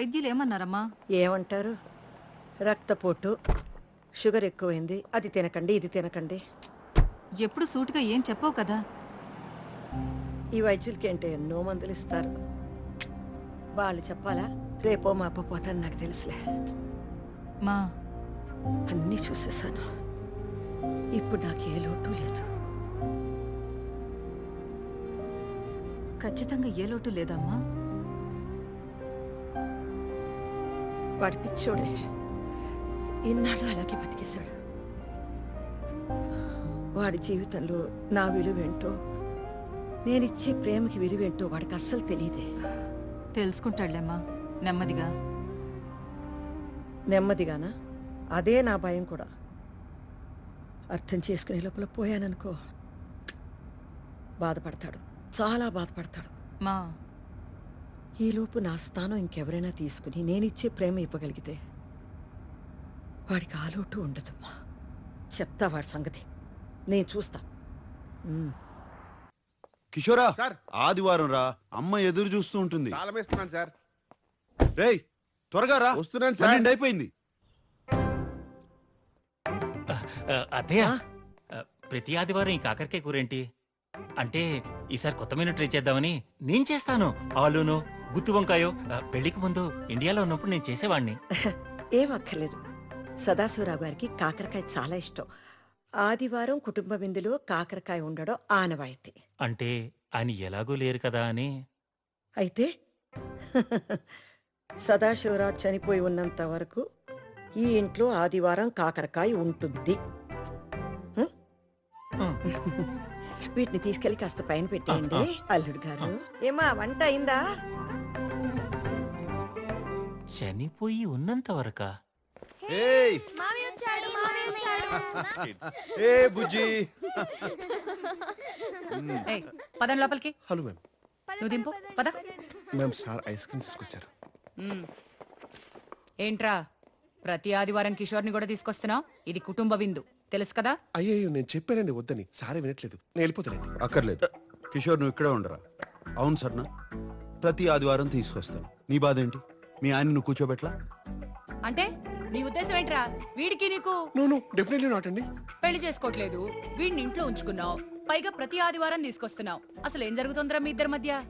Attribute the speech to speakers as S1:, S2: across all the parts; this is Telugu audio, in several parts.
S1: వైద్యులు ఏమన్నారమ్మా?
S2: ఏమంటారు? రక్తపోటు షుగర్ ఎక్కువైంది. అది తినకండి ఇది తినకండి.
S1: ఎప్పుడు సూటిగా ఏం చెప్పవు కదా.
S2: ఈ వైద్యులకి ఏంటో ఎన్నో మందులు ఇస్తారు. వాళ్ళు చెప్పాలా? రేపో పోతాను నాకు తెలుసులే.
S1: మా.
S2: అన్నీ చూసేసాను ఇప్పుడు నాకు ఏ లోటు లేదు.
S1: ఖచ్చితంగా ఏ లోటు లేదమ్మా.
S2: వాడి పిచ్చోడే. ఇన్నాళ్ళు అలాగే బతికేశాడు. వాడి జీవితంలో నా విలువేంటో నేనిచ్చే ప్రేమకి విలువేంటో వాడికి అస్సలు తెలియదే
S1: తెలుసుకుంటాడులేమ్మా నెమ్మదిగా.
S2: నెమ్మదిగానా? అదే నా భయం కూడా. అర్థం చేసుకునే లోపల పోయాననుకో బాధపడతాడు. చాలా బాధపడతాడు.
S1: మా
S2: ఈలోపు నా స్థానం ఇంకెవరైనా తీసుకుని నేనిచ్చే ప్రేమ ఇవ్వగలిగితే వాడికి ఆలోటు ఉండదమ్మా. చెప్తా వాడి సంగతి. నేను చూస్తా.
S3: కిషోరా
S4: సార్.
S3: ఆదివారం రా. అమ్మ ఎదురు చూస్తూ ఉంటుంది.
S4: తాళం వేస్తున్నాను సార్.
S3: రేయ్ త్వరగా రా.
S4: వస్తున్నాను సార్.
S3: పన్నెండు అయిపోయింది.
S5: ఆ, అత్తయ్య ఆ, ప్రతి ఆదివారం ఈ కాకరకాయ కూరేంటి అంటే ఈసారి కొత్త మెనూ ట్రై చేద్దామని నేను చేస్తాను. ఆలూను గుత్తి వంకాయో పెళ్ళికి ముందు ఇండియాలో ఉన్నప్పుడు నేను చేసేవాడిని
S2: ఏం అక్కర్లేదు. సదాశివరావు గారికి కాకరకాయ చాలా ఇష్టం. ఆదివారం కుటుంబ విందులో కాకరకాయ ఉండడం ఆనవాయితీ.
S5: అంటే ఆయన ఎలాగూ లేరు కదా అని.
S2: అయితే? సదాశివరావు చనిపోయి ఉన్నంత వరకు ఈ ఇంట్లో ఆదివారం కాకరకాయ ఉంటుంది? హ్మ్. వీటిని తీసుకెళ్ళి కాస్త పైన పెట్టేయండి అల్లుడు గారు. ఏమా వంట అయిందా?
S5: చనిపోయి ఉన్నంత వరకా?
S3: ఏయ్! ఏ బుజ్జి!
S1: ఏయ్, పదండి లోపలికి.
S4: Hello ma'am.
S1: నువ్వు దింపు పద.
S4: మ్యామ్ సార్ ఐస్ క్రీమ్ తీసుకొచ్చారు.
S1: ఏంట్రా ప్రతి ఆదివారం కిషోర్ని కూడా తీసుకొస్తున్నావు? ఇది కుటుంబ విందు. తెలుసు కదా?
S4: అయ్యయ్యో నేను చెప్పానండి వద్దని సారే వినట్లేదు. నేను వెళ్ళిపోతానండి
S3: అక్కర్లేదు. కిషోర్ నువ్వు ఇక్కడే ఉండరా? అవును సర్నా. ప్రతి ఆదివారం తీసుకొస్తాను. నీ బాధ ఏంటి? మీ ఆయన నువ్వు కూర్చోబెట్లా
S1: అంటే నీ ఉద్దేశం ఏంట్రా? వీడికి నీకు
S4: నో నో డెఫినెట్లీ నాట్ అండి.
S1: పెళ్ళి చేసుకోవట్లేదు. వీడిని ఇంట్లో ఉంచుకున్నావు. పైగా ప్రతి ఆదివారం తీసుకొస్తున్నావు. అసలు ఏం జరుగుతుందిరా మీ ఇద్దరి మధ్య?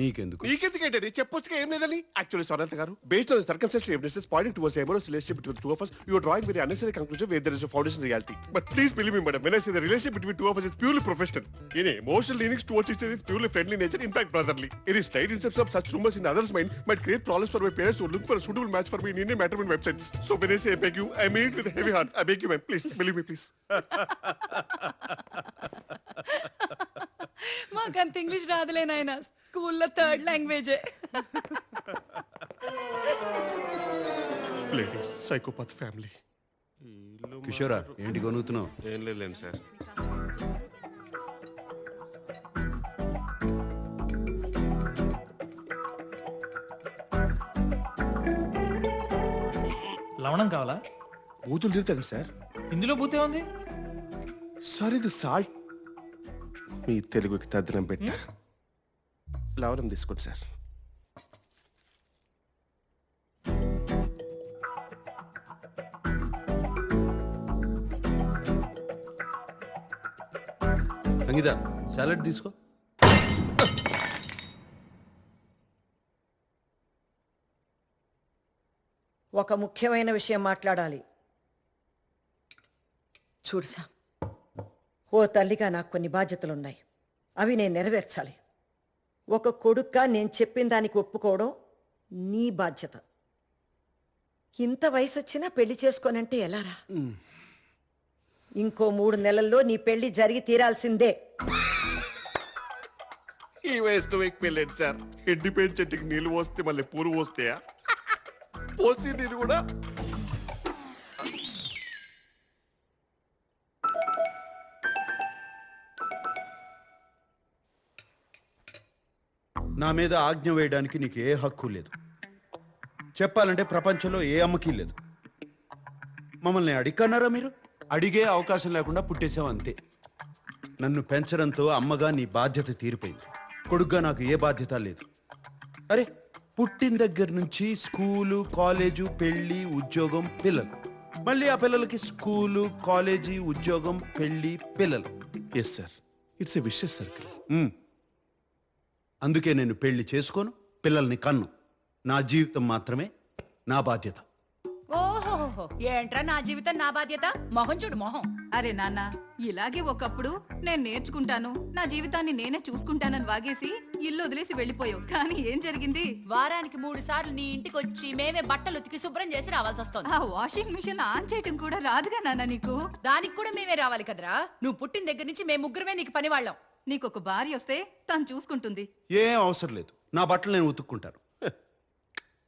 S3: నీకెందుకు
S4: నీకెందుకు ఏంటండి చెప్పొచ్చుగా ఏం లేదని యాక్చువల్లీ సొరంత గారు based on circumstantial evidences pointing towards amorous relationship between two of us you are drawing very unnecessary conclusion where there is a foundation reality but please believe me madam when i say the relationship between two of us is purely professional in emotional leanings towards each other is purely friendly nature in fact brotherly any slight instance of such rumors in others mind might create problems for my parents who look for a suitable match for me in indian matrimony websites so when i say i beg you i mean it with a heavy heart i beg you ma'am please believe me please
S1: మాకంత ఇంగ్లీష్ రాదులే నాయన స్కూల్లో థర్డ్ లాంగ్వేజే.
S4: Psychopath family.
S3: కిషోరా ఏంటి కొనుగుతున్నావు
S4: ఏం లేదు సార్.
S6: లవణం కావాలా?
S4: బూతులు తిరుగుతాను సార్.
S6: ఇందులో బూతే ఉంది?
S4: సార్ ఇది సాల్ట్. మీ తెలుగుకి తద్దనం పెట్ట. లవణం తీసుకోండి సార్
S3: సంగీత సాలడ్ తీసుకో.
S2: ఒక ముఖ్యమైన విషయం మాట్లాడాలి. చూడు సామ్ ఓ తల్లిగా నాకు కొన్ని బాధ్యతలున్నాయి. అవి నేను నెరవేర్చాలి. ఒక కొడుక్గా నేను చెప్పిన దానికి ఒప్పుకోవడం నీ బాధ్యత. ఇంత వయసు వచ్చినా పెళ్ళి చేసుకోనంటే ఎలారా? ఇంకో మూడు నెలల్లో నీ పెళ్ళి జరిగి తీరాల్సిందే.
S4: ఈ వయసులో మీకు సార్? ఎండిపోయిన చెట్టుకి నీళ్ళు పోస్తే మళ్ళీ పూలు పోస్తాయా? పోసి నీరు కూడా
S3: నా మీద ఆజ్ఞ వేయడానికి నీకు ఏ హక్కు లేదు. చెప్పాలంటే ప్రపంచంలో ఏ అమ్మకి లేదు. మమ్మల్ని అడిగన్నారా మీరు? అడిగే అవకాశం లేకుండా పుట్టేసావు అంతే. నన్ను పెంచడంతో అమ్మగా నీ బాధ్యత తీరిపోయింది. కొడుగ్గా నాకు ఏ బాధ్యత లేదు. అరే పుట్టిన దగ్గర నుంచి స్కూలు కాలేజు పెళ్ళి ఉద్యోగం పిల్లలు. మళ్ళీ ఆ పిల్లలకి స్కూలు కాలేజీ ఉద్యోగం పెళ్ళి పిల్లలు.
S4: Yes sir it's a vicious circle.
S3: అందుకే నేను పెళ్ళి చేసుకోను పిల్లల్ని కన్ను. నా జీవితం మాత్రమే నా బాధ్యత.
S1: ఓహోహో ఏంట్రా నా జీవితం నా బాధ్యత? మొహం చూడు మొహం.
S7: అరే నాన్న ఇలాగే ఒకప్పుడు నేను నేర్చుకుంటాను. నా జీవితాన్ని నేనే చూసుకుంటానని వాగేసి ఇల్లు వదిలేసి వెళ్ళిపోయావు. కానీ ఏం జరిగింది?
S1: వారానికి మూడు సార్లు నీ ఇంటికి వచ్చి మేమే బట్టలు ఉతికి శుభ్రం చేసి రావాల్సి వస్తుంది.
S7: ఆ వాషింగ్ మిషన్ ఆన్ చేయటం కూడా రాదుగా నాన్న నీకు?
S1: దానికి కూడా మేమే రావాలి కదరా. నువ్వు పుట్టిన దగ్గర నుంచి మేము ముగ్గురమే నీకు పని వాళ్ళం
S7: నీకు ఒక భార్య వస్తే తను చూసుకుంటుంది.
S3: ఏం అవసరం లేదు. నా బట్టలు నేను ఉతుక్కుంటాను.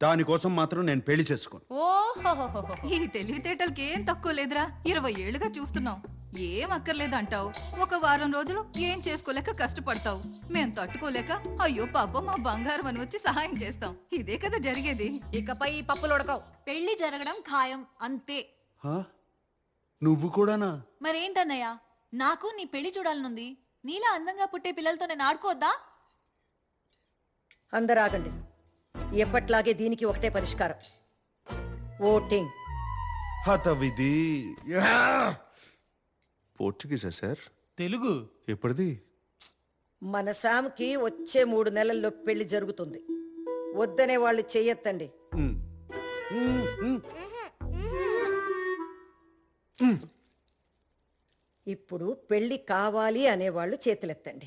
S3: దానికోసం మాత్రం నేను పెళ్ళి చేసుకోను.
S1: ఓహోహోహో
S7: ఈ తెలివితేటలకి ఏం తక్కువ లేదురా. ఇరవై ఏళ్ళుగా చూస్తున్నావు. ఏం అక్కర్లేదు అంటావు. ఒక వారం రోజులు ఏం చేసుకోలేక కష్టపడతావు. మేం తట్టుకోలేక అయ్యో పాపం మా బంగారం అని వచ్చి సహాయం చేస్తాం. ఇదే కదా జరిగేది.
S1: ఇకపై ఈ పప్పులు ఉడకవు.
S8: పెళ్ళి జరగడం ఖాయం అంతే.
S3: హా? నువ్వు కూడానా?
S8: మరేంటన్నయ్య? నాకు నీ పెళ్ళి చూడాలనుంది. నీలా అందంగా పుట్టే పిల్లలతో నేను ఆడుకోవద్దా?
S2: అందరు ఆగండి ఎప్పట్లాగే దీనికి ఒకటే పరిష్కారం. ఓటింగ్.
S3: హత విధి
S4: పోర్చుగీసా సార్?
S6: తెలుగు.
S4: ఎప్పటిది
S2: మన శామ్కి వచ్చే మూడు నెలల్లో పెళ్ళి జరుగుతుంది. వద్దనే వాళ్ళు చెయ్యొద్దండి. ఇప్పుడు పెళ్ళి కావాలి అనేవాళ్ళు చేతులెత్తండి.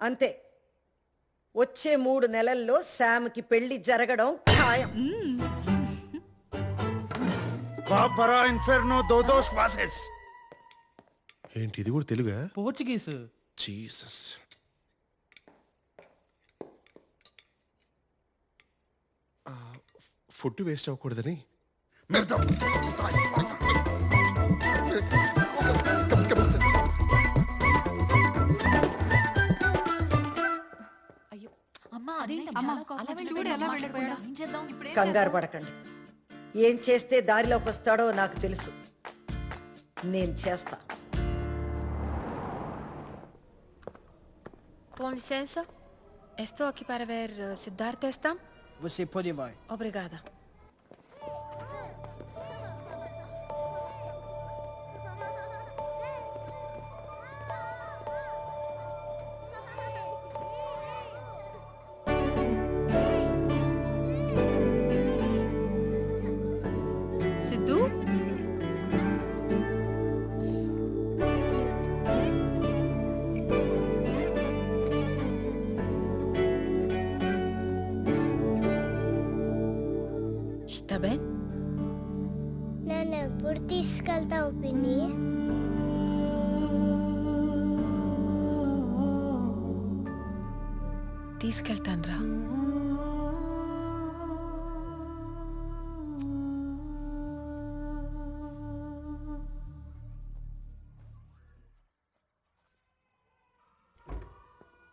S2: అంతే. వచ్చే మూడు నెలల్లో శామ్కి పెళ్ళి జరగడం ఖాయం.
S3: బాబరా ఇన్ఫెర్నో
S4: ఏంటి ఇది కూడా తెలుగా?
S6: పోర్చుగీస్
S4: జీసస్ ఫుడ్ వేస్ట్ అవ్వకూడదని
S8: అమ్మా అదేంటి
S7: అమ్మా,
S8: చాలా కోపం
S7: అలా. చూడు ఎలా. వెళ్ళిపోయాడో.
S8: ఏం చేద్దాం
S2: కంగారు పడకండి ఏం చేస్తే దారిలోకి వస్తాడో నాకు తెలుసు నేను చేస్తా
S9: Com licença, estou aqui para ver uh, Siddhartha Estam.
S10: Você pode vai.
S9: Obrigada. Bem?
S11: నన్ను ఎప్పుడు తీసుకెళ్తావు పిన్ని?
S9: తీసుకెళ్తాన్రా.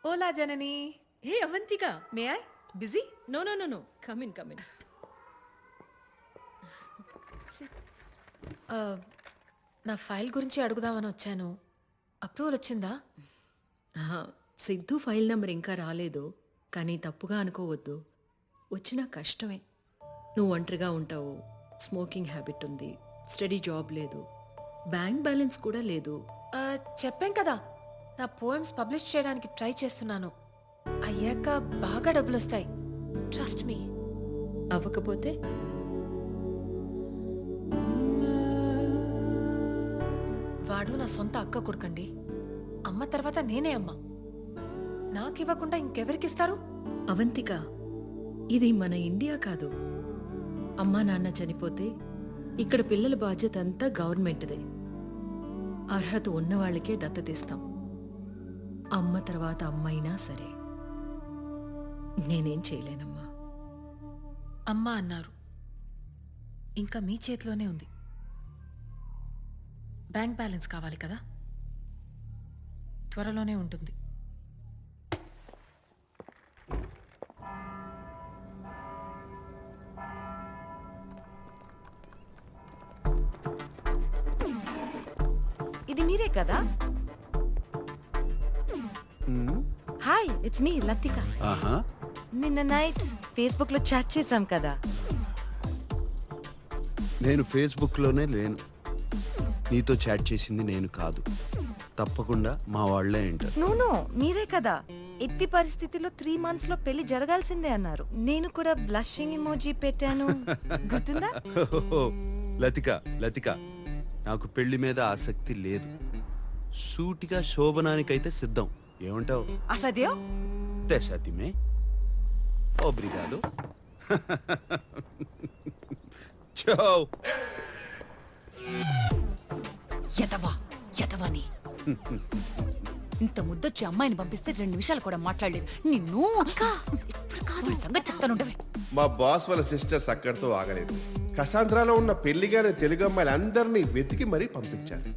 S7: Ola Janani. Hey Avantika may I? Busy? No no no no. Come in come in.
S9: నా ఫైల్ గురించి అడుగుదామని వచ్చాను. అప్రూవల్ వచ్చిందా?
S12: సిద్ధు ఫైల్ నంబర్ ఇంకా రాలేదు కానీ తప్పుగా అనుకోవద్దు. వచ్చినా కష్టమే. నువ్వు ఒంటరిగా ఉంటావు స్మోకింగ్ హ్యాబిట్ ఉంది స్టడీ జాబ్ లేదు బ్యాంక్ బ్యాలెన్స్ కూడా లేదు.
S9: Uh, చెప్పాం కదా నా పోయమ్స్ పబ్లిష్ చేయడానికి ట్రై చేస్తున్నాను. అయ్యాక బాగా డబ్బులు వస్తాయి ట్రస్ట్ మీ
S12: అవ్వకపోతే
S9: వాడు నా సొంత అక్క కొడుకండి. అమ్మ తర్వాత నేనే అమ్మ. నాకివ్వకుండా ఇంకెవరికిస్తారు?
S12: అవంతిక ఇది మన ఇండియా కాదు. అమ్మా నాన్న చనిపోతే ఇక్కడ పిల్లల బాధ్యత అంతా గవర్నమెంట్దే. అర్హత ఉన్న వాళ్ళకే దత్తతిస్తాం. అమ్మ తర్వాత అమ్మైనా సరే. నేనేం చేయలేనమ్మా.
S9: అమ్మ అన్నారు. ఇంకా మీ చేతిలోనే ఉంది. బ్యాంక్ బ్యాలెన్స్ కావాలి కదా? త్వరలోనే ఉంటుంది.
S2: ఇది మీరే కదా?
S10: హాయ్ ఇట్స్ మీ లతిక నిన్న నైట్ ఫేస్బుక్లో చాట్ చేసాం కదా.
S3: నేను ఫేస్బుక్లోనే లేను. నీతో చాట్ చేసింది నేను కాదు. తప్పకుండా మా వాళ్ళే వింటారు
S10: నూను మీరే కదా. ఎట్టి పరిస్థితిలో త్రీ మంత్స్లో పెళ్ళి జరగాల్సిందే అన్నారు. నేను కూడా బ్లషింగ్ ఇమోజీ పెట్టాను. గుర్తుందా?
S3: లతిక లతిక నాకు పెళ్ళి మీద ఆసక్తి లేదు. సూటిగా శోభనానికైతే సిద్ధం. ఏమంటావు?
S10: అసదేవ్
S3: తెసతిమే ఓబ్రిగాదు చో
S1: ఎదవా ఎదవని ఇంత ముద్దొచ్చి అమ్మాయిని పంపిస్తే రెండు నిమిషాలు కూడా మాట్లాడలేదు. నిన్ను సంగతి చెప్తానుండవే
S4: మా బాస్ వాళ్ళ సిస్టర్స్ అక్కడితో ఆగలేదు. కసాంధ్రాలో ఉన్న పెళ్ళిగానే తెలుగు అమ్మాయిలు అందరినీ వెతికి మరీ పంపించారు.